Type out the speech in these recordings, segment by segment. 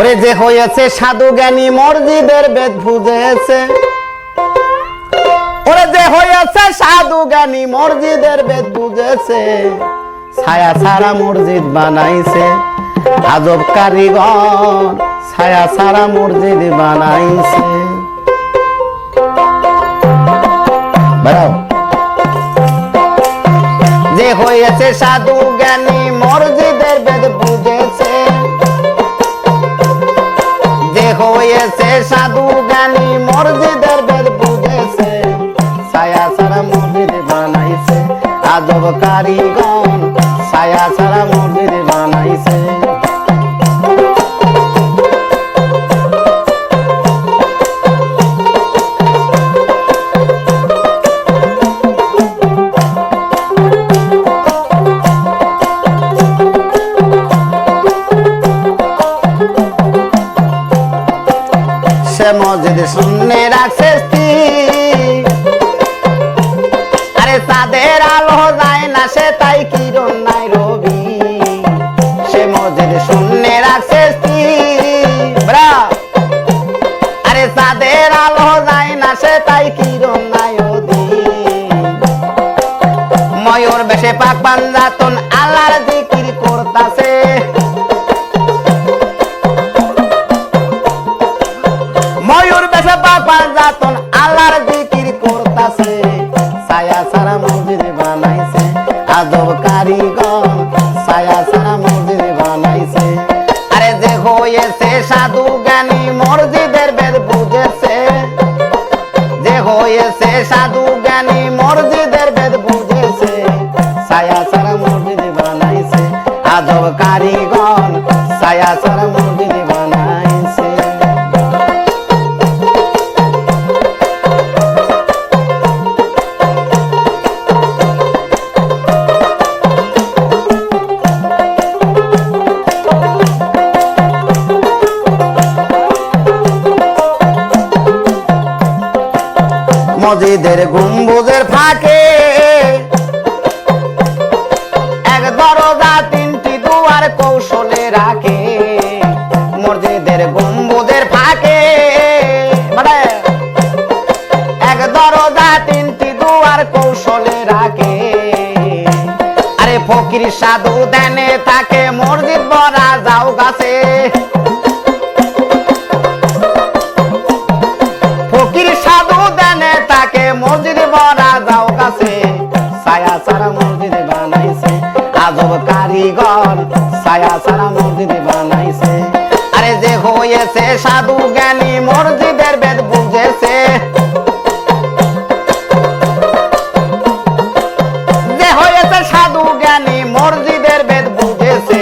ওরে যে হয়েছে সাধু জ্ঞানী মসজিদের বেদ বুঝেছে। ওরে যে হয়েছে সাধু জ্ঞানী মসজিদের বেদ বুঝেছে। ছায়া ছাড়া মসজিদ বানাইছে, আজব কারিগর। ছায়া ছাড়া মসজিদ বানাইছে। যে হয়েছে সাধু জ্ঞানী মসজিদের বেদ হয়েছে সাধু গানি মসজিদের বেদ বুঝেছে ছায়া ছাড়া মসজিদ বানাইছে। আজব কারিগণ ছায়া ছাড়া মসজিদ বানাইছে। মসজিদ শূন্য রাখছে আরে চাঁদের আলো যায় না সে, তাই কিরণ নাই রবি। সে মসজিদ শূন্য রাখছে। আরে চাঁদের আলো যায় না সে, তাই কিরণ নাই ময়ূর বেশে পাক পাঞ্জাতন আল্লাহর জিকির করতাছে। যাতন আল্লাহর জিকির করতাছে। ছায়া সারা মসজিদ বানাইছে। আজব কারিগর সারা বানাইছে। আরে সাধু জ্ঞানী মসজিদের বেদ বুঝেছে। সাধু জ্ঞানী মসজিদের বেদ বুঝেছে। ছায়া সারা মসজিদ বানাইছে। আজব কারিগর ছায়া সারা মসজিদের গম্বুজের ফাঁকে। এক দরজা তিনটি দুয়ার কৌশলে রাখে। মসজিদের ফাঁকে। এক দরজা তিনটি দুয়ার কৌশলে রাখে। আরে ফকির সাধু দেনে তাকে মসজিদ বরা যাও গাছে। কারিগর ছায়া সারা মসজিদ বানাইছে। আরে যে হয়েছে সাধু জ্ঞানী, মসজিদের বেদ বুঝেছে। যে হয়েছে সাধু জ্ঞানী, মসজিদের বেদ বুঝেছে।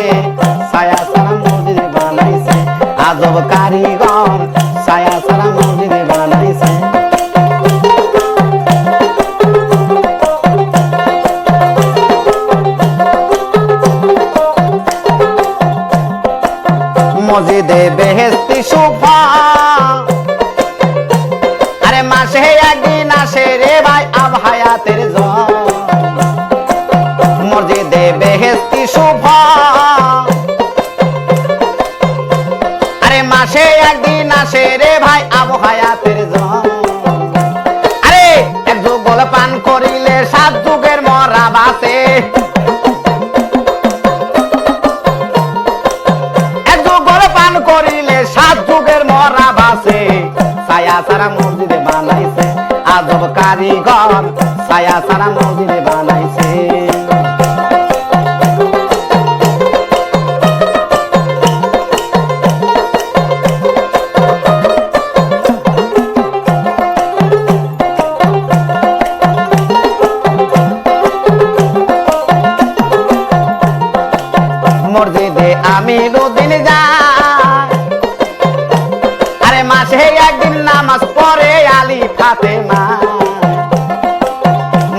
ছায়া সারা মসজিদ বানাইছে। আজব কারিগর। মসজিদে বেহেস্তি সুফা আরে মাসে একদিন আসে রে ভাই আব হায়াতের মসজিদে বেহেস্তি সুফা আরে মাসে একদিন আসে রে ভাই আবু হায়াতের আরে এক যুগল পান করিলে সাত যুগের সাত যুগের মরা বাসে। ছায়া সারা মসজিদে বানাইছে আজব কারিগর। ছায়া সারা মসজিদে মাসে একদিন নামাজ পড়ে ফাতে মা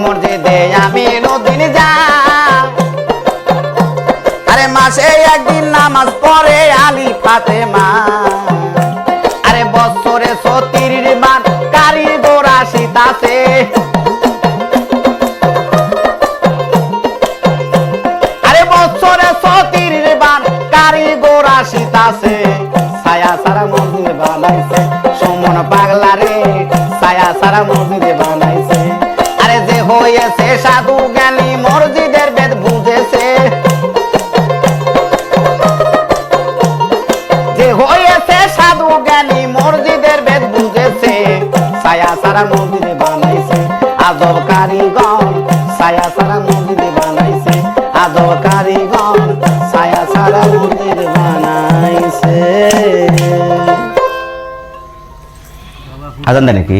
মসজিদে আমি দুদিন যা আরে মাসে একদিন নামাজ পড়ে ফাতে মা আরে বছরে সতির মান কারিগর আসিতাছে আরে পাগলা রে ছায়া সারা মসজিদ বানাইছে। আরে যে হয়েছে সাধু জ্ঞানী, মসজিদের বেদ বুঝেছে। যে হয়েছে সাধু জ্ঞানী, মসজিদের বেদ বুঝেছে। ছায়া সারা মসজিদ বানাইছে। আদব কারিগর, ছায়া সারা মসজিদ বানাইছে। আদব কারিগর, ছায়া সারা মসজিদ বানাইছে। అదందనికి